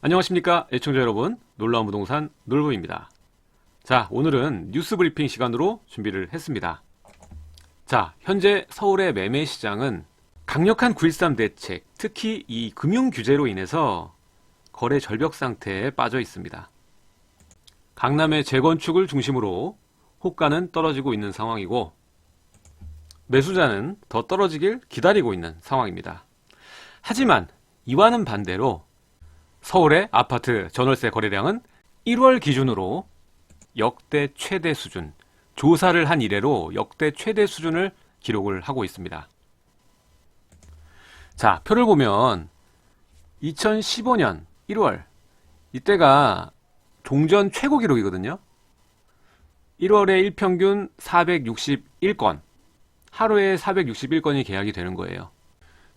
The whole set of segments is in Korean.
안녕하십니까 애청자 여러분. 놀라운 부동산 놀부입니다. 자 오늘은 뉴스 브리핑 시간으로 준비를 했습니다. 자 현재 서울의 매매 시장은 강력한 9.13 대책 특히 이 금융 규제로 인해서 거래 절벽 상태에 빠져 있습니다. 강남의 재건축을 중심으로 호가는 떨어지고 있는 상황이고 매수자는 더 떨어지길 기다리고 있는 상황입니다. 하지만 이와는 반대로 서울의 아파트 전월세 거래량은 1월 기준으로 역대 최대 수준, 조사를 한 이래로 역대 최대 수준을 기록을 하고 있습니다. 자, 표를 보면 2015년 1월 이때가 종전 최고 기록이거든요. 1월에 일평균 461건, 하루에 461건이 계약이 되는 거예요.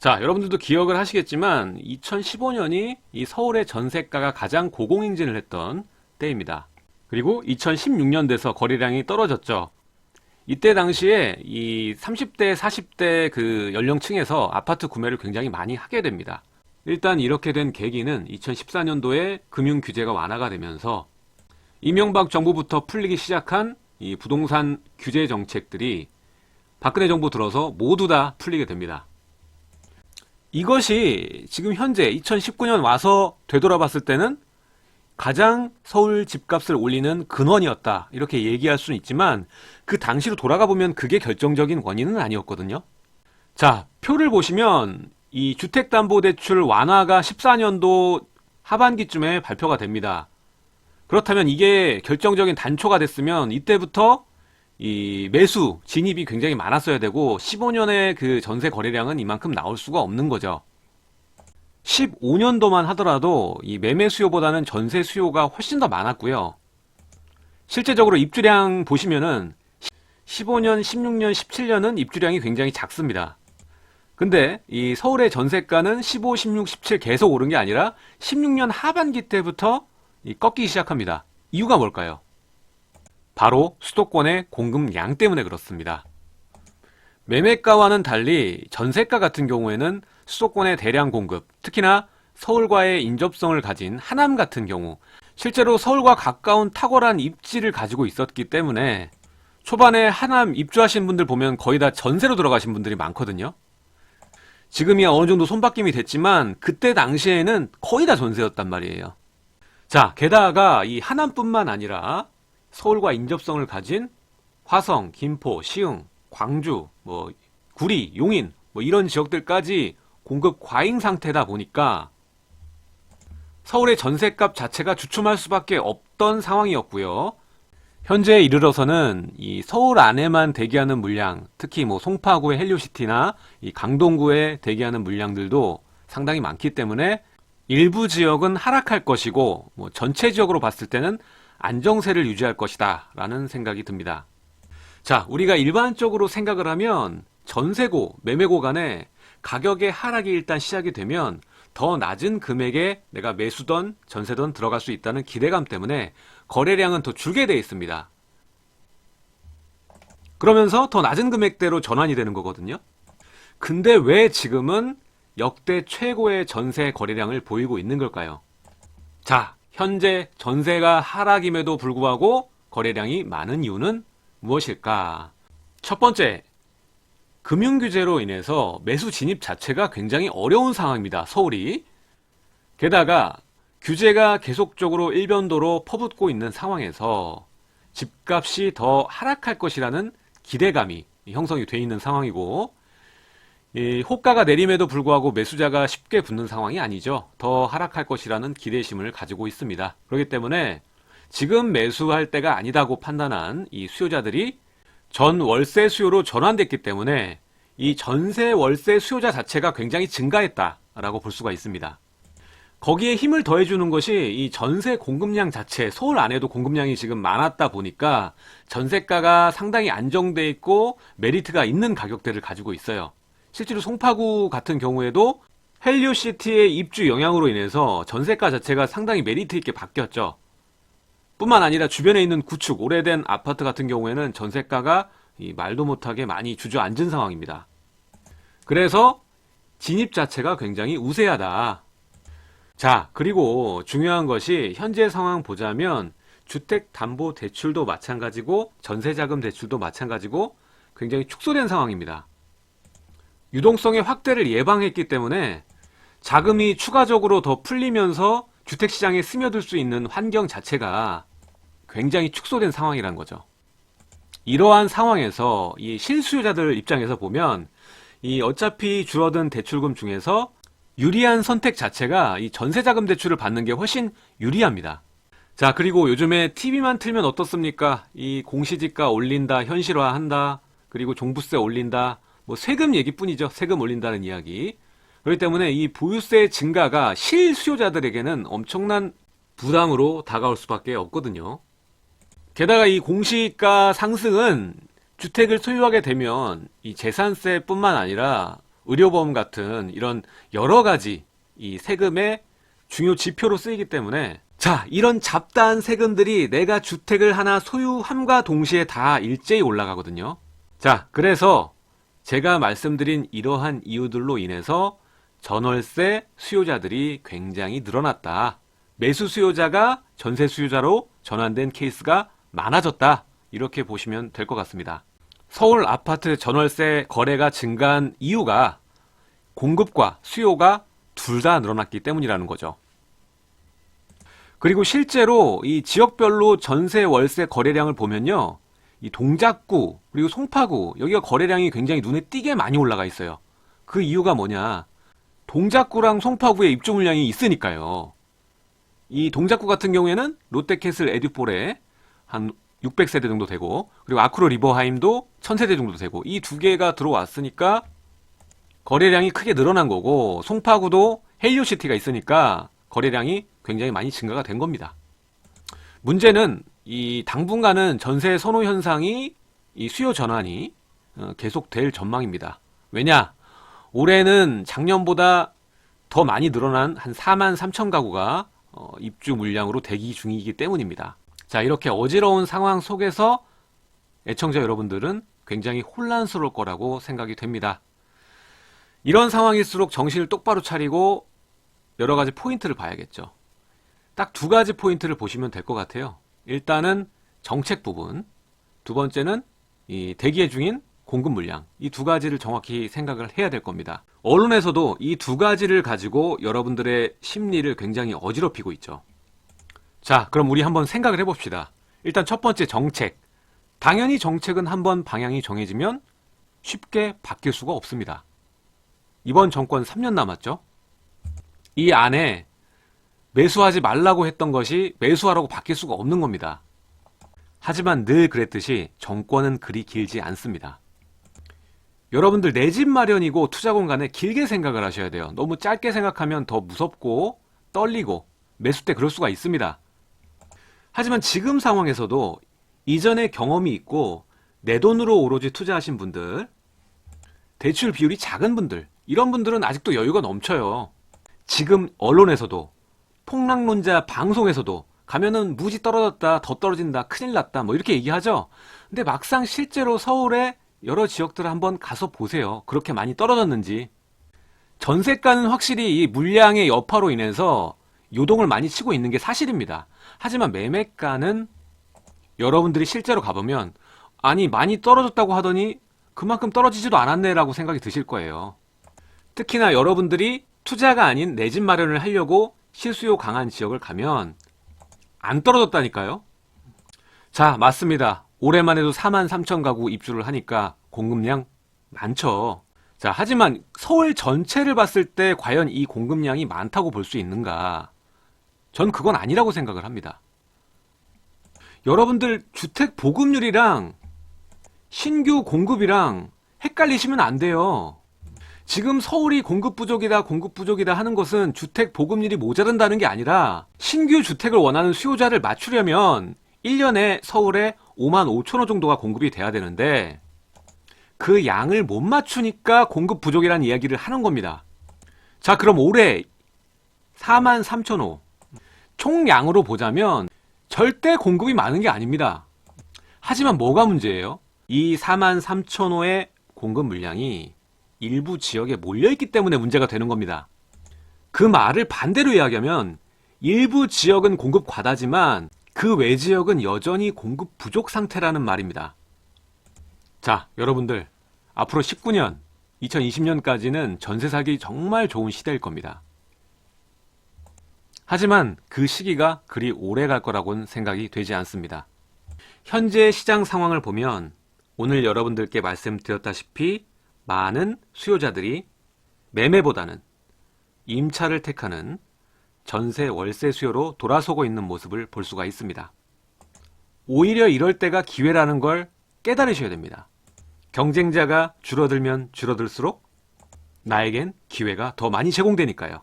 자, 여러분들도 기억을 하시겠지만 2015년이 이 서울의 전세가가 가장 고공행진을 했던 때입니다. 그리고 2016년 돼서 거래량이 떨어졌죠. 이때 당시에 이 30대, 40대 그 연령층에서 아파트 구매를 굉장히 많이 하게 됩니다. 일단 이렇게 된 계기는 2014년도에 금융 규제가 완화가 되면서 이명박 정부부터 풀리기 시작한 이 부동산 규제 정책들이 박근혜 정부 들어서 모두 다 풀리게 됩니다. 이것이 지금 현재 2019년 와서 되돌아봤을 때는 가장 서울 집값을 올리는 근원이었다. 이렇게 얘기할 수는 있지만 그 당시로 돌아가 보면 그게 결정적인 원인은 아니었거든요. 자, 표를 보시면 이 주택담보대출 완화가 14년도 하반기쯤에 발표가 됩니다. 그렇다면 이게 결정적인 단초가 됐으면 이때부터 이 매수 진입이 굉장히 많았어야 되고 15년의 그 전세 거래량은 이만큼 나올 수가 없는 거죠. 15년도만 하더라도 이 매매 수요보다는 전세 수요가 훨씬 더 많았고요. 실제적으로 입주량 보시면은 15년, 16년, 17년은 입주량이 굉장히 작습니다. 근데 이 서울의 전세가는 15, 16, 17 계속 오른 게 아니라 16년 하반기 때부터 이 꺾이기 시작합니다. 이유가 뭘까요? 바로 수도권의 공급량 때문에 그렇습니다. 매매가와는 달리 전세가 같은 경우에는 수도권의 대량 공급, 특히나 서울과의 인접성을 가진 하남 같은 경우, 실제로 서울과 가까운 탁월한 입지를 가지고 있었기 때문에 초반에 하남 입주하신 분들 보면 거의 다 전세로 들어가신 분들이 많거든요. 지금이야 어느 정도 손바뀜이 됐지만 그때 당시에는 거의 다 전세였단 말이에요. 자, 게다가 이 하남뿐만 아니라 서울과 인접성을 가진 화성, 김포, 시흥, 광주, 뭐 구리, 용인 뭐 이런 지역들까지 공급 과잉 상태다 보니까 서울의 전세값 자체가 주춤할 수밖에 없던 상황이었고요. 현재에 이르러서는 이 서울 안에만 대기하는 물량, 특히 뭐 송파구의 헬리오시티나 이 강동구에 대기하는 물량들도 상당히 많기 때문에 일부 지역은 하락할 것이고 뭐 전체 지역으로 봤을 때는 안정세를 유지할 것이다 라는 생각이 듭니다. 자, 우리가 일반적으로 생각을 하면 전세고, 매매고 간에 가격의 하락이 일단 시작이 되면 더 낮은 금액에 내가 매수던 전세던 들어갈 수 있다는 기대감 때문에 거래량은 더 줄게 돼 있습니다. 그러면서 더 낮은 금액대로 전환이 되는 거거든요. 근데 왜 지금은 역대 최고의 전세 거래량을 보이고 있는 걸까요? 자, 현재 전세가 하락임에도 불구하고 거래량이 많은 이유는 무엇일까? 첫 번째, 금융규제로 인해서 매수 진입 자체가 굉장히 어려운 상황입니다. 서울이. 게다가 규제가 계속적으로 일변도로 퍼붓고 있는 상황에서 집값이 더 하락할 것이라는 기대감이 형성이 돼 있는 상황이고, 이 호가가 내림에도 불구하고 매수자가 쉽게 붙는 상황이 아니죠. 더 하락할 것이라는 기대심을 가지고 있습니다. 그렇기 때문에 지금 매수할 때가 아니다고 판단한 이 수요자들이 전 월세 수요로 전환됐기 때문에 이 전세 월세 수요자 자체가 굉장히 증가했다라고 볼 수가 있습니다. 거기에 힘을 더해주는 것이 이 전세 공급량 자체, 서울 안에도 공급량이 지금 많았다 보니까 전세가가 상당히 안정돼 있고 메리트가 있는 가격대를 가지고 있어요. 실제로 송파구 같은 경우에도 헬리오시티의 입주 영향으로 인해서 전세가 자체가 상당히 메리트 있게 바뀌었죠. 뿐만 아니라 주변에 있는 구축, 오래된 아파트 같은 경우에는 전세가가 이 말도 못하게 많이 주저앉은 상황입니다. 그래서 진입 자체가 굉장히 우세하다. 자, 그리고 중요한 것이 현재 상황 보자면 주택담보대출도 마찬가지고 전세자금 대출도 마찬가지고 굉장히 축소된 상황입니다. 유동성의 확대를 예방했기 때문에 자금이 추가적으로 더 풀리면서 주택시장에 스며들 수 있는 환경 자체가 굉장히 축소된 상황이란 거죠. 이러한 상황에서 이 실수요자들 입장에서 보면 이 어차피 줄어든 대출금 중에서 유리한 선택 자체가 이 전세자금 대출을 받는 게 훨씬 유리합니다. 자, 그리고 요즘에 TV만 틀면 어떻습니까? 이 공시지가 올린다, 현실화한다, 그리고 종부세 올린다, 뭐 세금 얘기뿐이죠. 세금 올린다는 이야기. 그렇기 때문에 이 보유세 증가가 실수요자들에게는 엄청난 부담으로 다가올 수밖에 없거든요. 게다가 이 공시가 상승은 주택을 소유하게 되면 이 재산세뿐만 아니라 의료보험 같은 이런 여러 가지 이 세금의 중요 지표로 쓰이기 때문에 자, 이런 잡다한 세금들이 내가 주택을 하나 소유함과 동시에 다 일제히 올라가거든요. 자, 그래서 제가 말씀드린 이러한 이유들로 인해서 전월세 수요자들이 굉장히 늘어났다. 매수 수요자가 전세 수요자로 전환된 케이스가 많아졌다. 이렇게 보시면 될 것 같습니다. 서울 아파트 전월세 거래가 증가한 이유가 공급과 수요가 둘 다 늘어났기 때문이라는 거죠. 그리고 실제로 이 지역별로 전세 월세 거래량을 보면요. 이 동작구 그리고 송파구 여기가 거래량이 굉장히 눈에 띄게 많이 올라가 있어요. 그 이유가 뭐냐? 동작구랑 송파구에 입주 물량이 있으니까요. 이 동작구 같은 경우에는 롯데캐슬 에듀폴에 한 600세대 정도 되고 그리고 아크로 리버하임도 1000세대 정도 되고 이 두 개가 들어왔으니까 거래량이 크게 늘어난 거고 송파구도 헬리오시티가 있으니까 거래량이 굉장히 많이 증가가 된 겁니다. 문제는 이 당분간은 전세 선호 현상이 이 수요 전환이 어, 계속될 전망입니다. 왜냐? 올해는 작년보다 더 많이 늘어난 한 4만 3천 가구가 어, 입주 물량으로 대기 중이기 때문입니다. 자, 이렇게 어지러운 상황 속에서 애청자 여러분들은 굉장히 혼란스러울 거라고 생각이 됩니다. 이런 상황일수록 정신을 똑바로 차리고 여러 가지 포인트를 봐야겠죠. 딱 두 가지 포인트를 보시면 될 것 같아요. 일단은 정책 부분, 두 번째는 이 대기 중인 공급 물량. 이 두 가지를 정확히 생각을 해야 될 겁니다. 언론에서도 이 두 가지를 가지고 여러분들의 심리를 굉장히 어지럽히고 있죠. 자, 그럼 우리 한번 생각을 해봅시다. 일단 첫 번째 정책. 당연히 정책은 한번 방향이 정해지면 쉽게 바뀔 수가 없습니다. 이번 정권 3년 남았죠? 이 안에 매수하지 말라고 했던 것이 매수하라고 바뀔 수가 없는 겁니다. 하지만 늘 그랬듯이 정권은 그리 길지 않습니다. 여러분들 내 집 마련이고 투자 공간에 길게 생각을 하셔야 돼요. 너무 짧게 생각하면 더 무섭고 떨리고 매수 때 그럴 수가 있습니다. 하지만 지금 상황에서도 이전에 경험이 있고 내 돈으로 오로지 투자하신 분들, 대출 비율이 작은 분들, 이런 분들은 아직도 여유가 넘쳐요. 지금 언론에서도 폭락론자 방송에서도 가면은 무지 떨어졌다, 더 떨어진다, 큰일 났다, 뭐 이렇게 얘기하죠. 근데 막상 실제로 서울의 여러 지역들을 한번 가서 보세요. 그렇게 많이 떨어졌는지. 전세가는 확실히 이 물량의 여파로 인해서 요동을 많이 치고 있는 게 사실입니다. 하지만 매매가는 여러분들이 실제로 가보면 아니 많이 떨어졌다고 하더니 그만큼 떨어지지도 않았네라고 생각이 드실 거예요. 특히나 여러분들이 투자가 아닌 내 집 마련을 하려고 실수요 강한 지역을 가면 안 떨어졌다니까요. 자, 맞습니다. 올해만 해도 4만 3천 가구 입주를 하니까 공급량 많죠. 자, 하지만 서울 전체를 봤을 때 과연 이 공급량이 많다고 볼 수 있는가? 전 그건 아니라고 생각을 합니다. 여러분들 주택 보급률이랑 신규 공급이랑 헷갈리시면 안 돼요. 지금 서울이 공급 부족이다, 공급 부족이다 하는 것은 주택 보급률이 모자란다는 게 아니라 신규 주택을 원하는 수요자를 맞추려면 1년에 서울에 5만 5천 호 정도가 공급이 돼야 되는데 그 양을 못 맞추니까 공급 부족이라는 이야기를 하는 겁니다. 자, 그럼 올해 4만 3천 호. 총량으로 보자면 절대 공급이 많은 게 아닙니다. 하지만 뭐가 문제예요? 이 4만 3천 호의 공급 물량이 일부 지역에 몰려있기 때문에 문제가 되는 겁니다. 그 말을 반대로 이야기하면 일부 지역은 공급 과다지만 그 외 지역은 여전히 공급 부족 상태라는 말입니다. 자, 여러분들. 앞으로 19년, 2020년까지는 전세 사기 정말 좋은 시대일 겁니다. 하지만 그 시기가 그리 오래 갈 거라고는 생각이 되지 않습니다. 현재 시장 상황을 보면 오늘 여러분들께 말씀드렸다시피 많은 수요자들이 매매보다는 임차를 택하는 전세 월세 수요로 돌아서고 있는 모습을 볼 수가 있습니다. 오히려 이럴 때가 기회라는 걸 깨달으셔야 됩니다. 경쟁자가 줄어들면 줄어들수록 나에겐 기회가 더 많이 제공되니까요.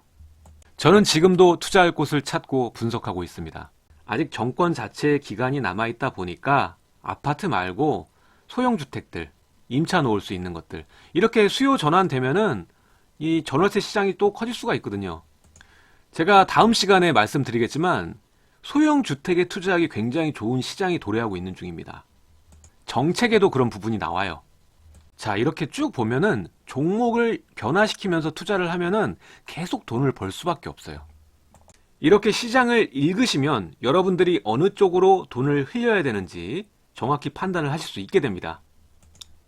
저는 지금도 투자할 곳을 찾고 분석하고 있습니다. 아직 정권 자체의 기간이 남아있다 보니까 아파트 말고 소형주택들, 임차 놓을 수 있는 것들, 이렇게 수요 전환되면은 이 전월세 시장이 또 커질 수가 있거든요. 제가 다음 시간에 말씀드리겠지만 소형 주택에 투자하기 굉장히 좋은 시장이 도래하고 있는 중입니다. 정책에도 그런 부분이 나와요. 자, 이렇게 쭉 보면은 종목을 변화시키면서 투자를 하면은 계속 돈을 벌 수밖에 없어요. 이렇게 시장을 읽으시면 여러분들이 어느 쪽으로 돈을 흘려야 되는지 정확히 판단을 하실 수 있게 됩니다.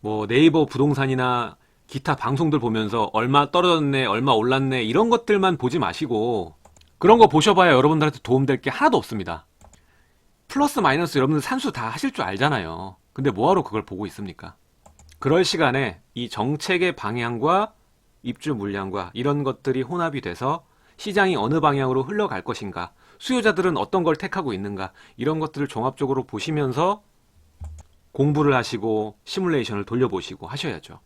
뭐 네이버 부동산이나 기타 방송들 보면서 얼마 떨어졌네, 얼마 올랐네 이런 것들만 보지 마시고 그런 거 보셔봐야 여러분들한테 도움될 게 하나도 없습니다. 플러스 마이너스 여러분들 산수 다 하실 줄 알잖아요. 근데 뭐하러 그걸 보고 있습니까? 그럴 시간에 이 정책의 방향과 입주 물량과 이런 것들이 혼합이 돼서 시장이 어느 방향으로 흘러갈 것인가, 수요자들은 어떤 걸 택하고 있는가, 이런 것들을 종합적으로 보시면서 공부를 하시고 시뮬레이션을 돌려보시고 하셔야죠.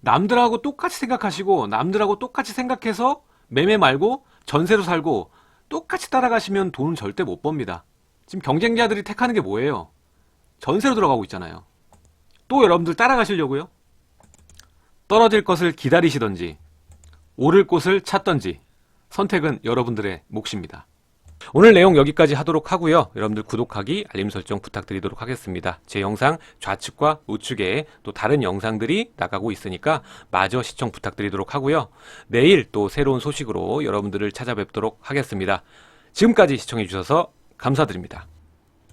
남들하고 똑같이 생각하시고 남들하고 똑같이 생각해서 매매 말고 전세로 살고 똑같이 따라가시면 돈은 절대 못 법니다. 지금 경쟁자들이 택하는 게 뭐예요? 전세로 들어가고 있잖아요. 또 여러분들 따라가시려고요? 떨어질 것을 기다리시던지 오를 곳을 찾던지 선택은 여러분들의 몫입니다. 오늘 내용 여기까지 하도록 하고요. 여러분들 구독하기, 알림 설정 부탁드리도록 하겠습니다. 제 영상 좌측과 우측에 또 다른 영상들이 나가고 있으니까 마저 시청 부탁드리도록 하고요. 내일 또 새로운 소식으로 여러분들을 찾아뵙도록 하겠습니다. 지금까지 시청해 주셔서 감사드립니다.